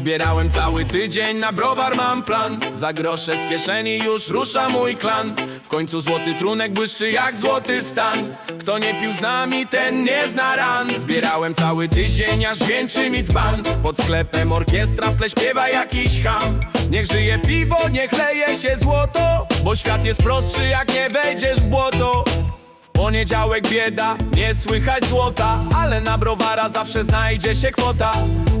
Zbierałem cały tydzień, na browar mam plan. Za grosze z kieszeni już rusza mój klan. W końcu złoty trunek błyszczy jak złoty stan. Kto nie pił z nami, ten nie zna ran. Zbierałem cały tydzień, aż dźwięczy mi dzban. Pod sklepem orkiestra w tle śpiewa jakiś ham. Niech żyje piwo, niech leje się złoto Bo świat jest prostszy, jak nie wejdziesz w błoto poniedziałek bieda, nie słychać złota Ale na browara zawsze znajdzie się kwota.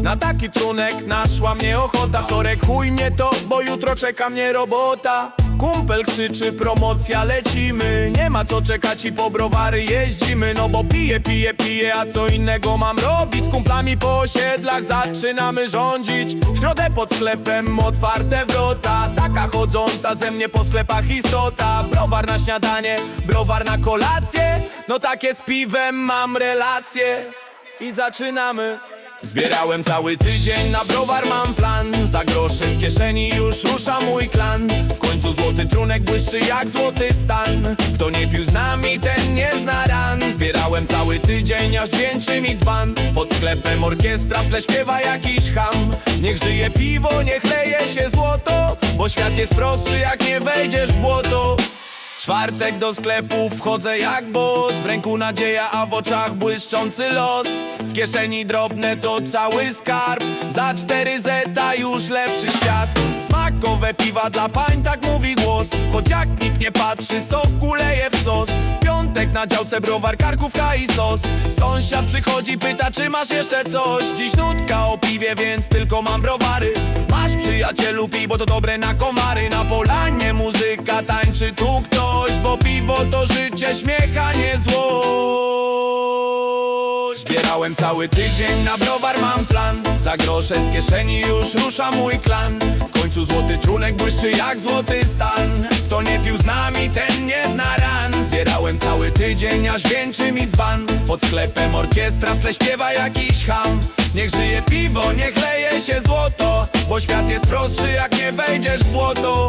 Na taki trunek naszła mnie ochota. Wtorek chuj mnie to, bo jutro czeka mnie robota. Kumpel krzyczy, promocja lecimy. Nie ma co czekać i po browary jeździmy. No bo piję, piję, piję, a co innego mam robić? Z kumplami po osiedlach zaczynamy rządzić. W środę pod sklepem otwarte wrota chodząca ze mnie po sklepach istota. Browar na śniadanie, browar na kolację. No takie z piwem mam relacje. I zaczynamy. Zbierałem cały tydzień, na browar mam plan. Za grosze z kieszeni już rusza mój klan. W końcu złoty trunek błyszczy jak złoty stan. Kto nie pił z nami, ten nie zna ran. Zbierałem cały tydzień, aż dźwięczy mi dzban. Pod sklepem orkiestra w tle śpiewa jakiś ham. Niech żyje piwo, niech leje się złoto Bo świat jest prostszy, jak nie wejdziesz w błoto. Czwartek do sklepu wchodzę jak boss. W ręku nadzieja, a w oczach błyszczący los. W kieszeni drobne to cały skarb. Za cztery zeta już lepszy świat. Smakowe piwa dla pań, tak mówi głos. Choć jak nikt nie patrzy, soku leje w stos. Piątek na działce browar, karkówka i sos. Sąsiad przychodzi, pyta czy masz jeszcze coś? Dziś nutka o piwie, więc tylko mam browary przyjacielu pij, bo to dobre na komary Na polanie muzyka, tańczy tu ktoś Bo piwo to życie, śmiecha, nie złość Zbierałem cały tydzień, na browar mam plan. Za grosze z kieszeni już rusza mój klan. W końcu złoty trunek błyszczy jak złoty stan. Kto nie pił z nami, ten nie zna ran. Zbierałem cały tydzień, aż wieńczy mi dzban. Pod sklepem orkiestra w tle śpiewa jakiś ham. Niech żyje piwo, niech leje się złoto Świat jest prostszy, jak nie wejdziesz w błoto.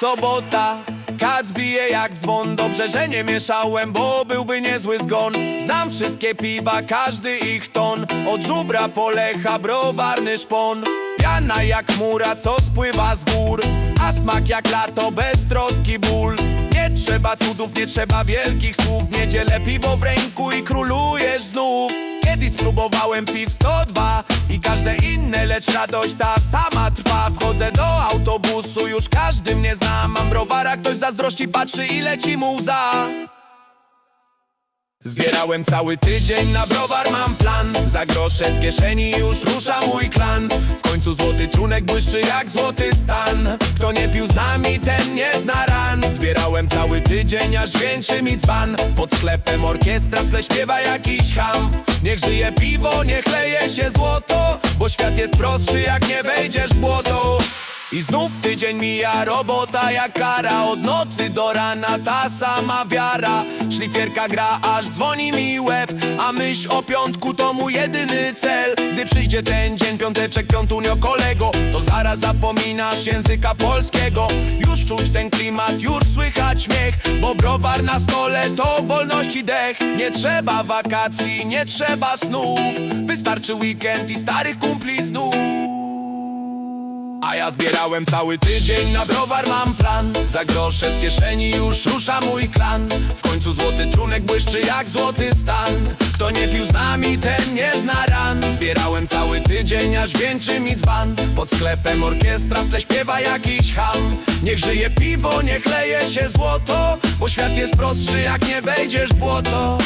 Sobota, kac bije jak dzwon. Dobrze, że nie mieszałem, bo byłby niezły zgon. Znam wszystkie piwa, każdy ich ton. Od żubra po lecha, browarny szpon. Piana jak chmura, co spływa z gór. A smak jak lato, bez troski ból. Nie trzeba cudów, nie trzeba wielkich słów. Niedzielę piwo w ręku i królujesz znów Kiedyś spróbowałem piw 102 i każde inne, lecz radość ta sama trwa. Wchodzę do autobusu, już każdy mnie zna. Mam browara, ktoś zazdrości, patrzy i leci mu łza Zbierałem cały tydzień, na browar mam plan. Za grosze z kieszeni już rusza mój klan. W końcu złoty trunek błyszczy jak złoty stan. Kto nie pił z nami, ten nie zna Cały tydzień, aż dźwięczy mi dzban. Pod sklepem orkiestra w tle śpiewa jakiś ham. Niech żyje piwo, niech leje się złoto Bo świat jest prostszy, jak nie wejdziesz w błoto i znów tydzień mija, robota jak kara. Od nocy do rana ta sama wiara. Szlifierka gra, aż dzwoni mi łeb. A myśl o piątku to mój jedyny cel. Gdy przyjdzie ten dzień, piąteczek, piątunio kolego To zaraz zapominasz języka polskiego. Już czuć ten klimat, już słychać śmiech Bo browar na stole to wolności dech. Nie trzeba wakacji, nie trzeba snów. Wystarczy weekend i starych kumpli znów a ja zbierałem cały tydzień, na browar mam plan. Za grosze z kieszeni już rusza mój klan. W końcu złoty trunek błyszczy jak złoty stan. Kto nie pił z nami, ten nie zna ran. Zbierałem cały tydzień, aż wieńczy mi dzban. Pod sklepem orkiestra w tle śpiewa jakiś ham Niech żyje piwo, niech leje się złoto Bo świat jest prostszy, jak nie wejdziesz w błoto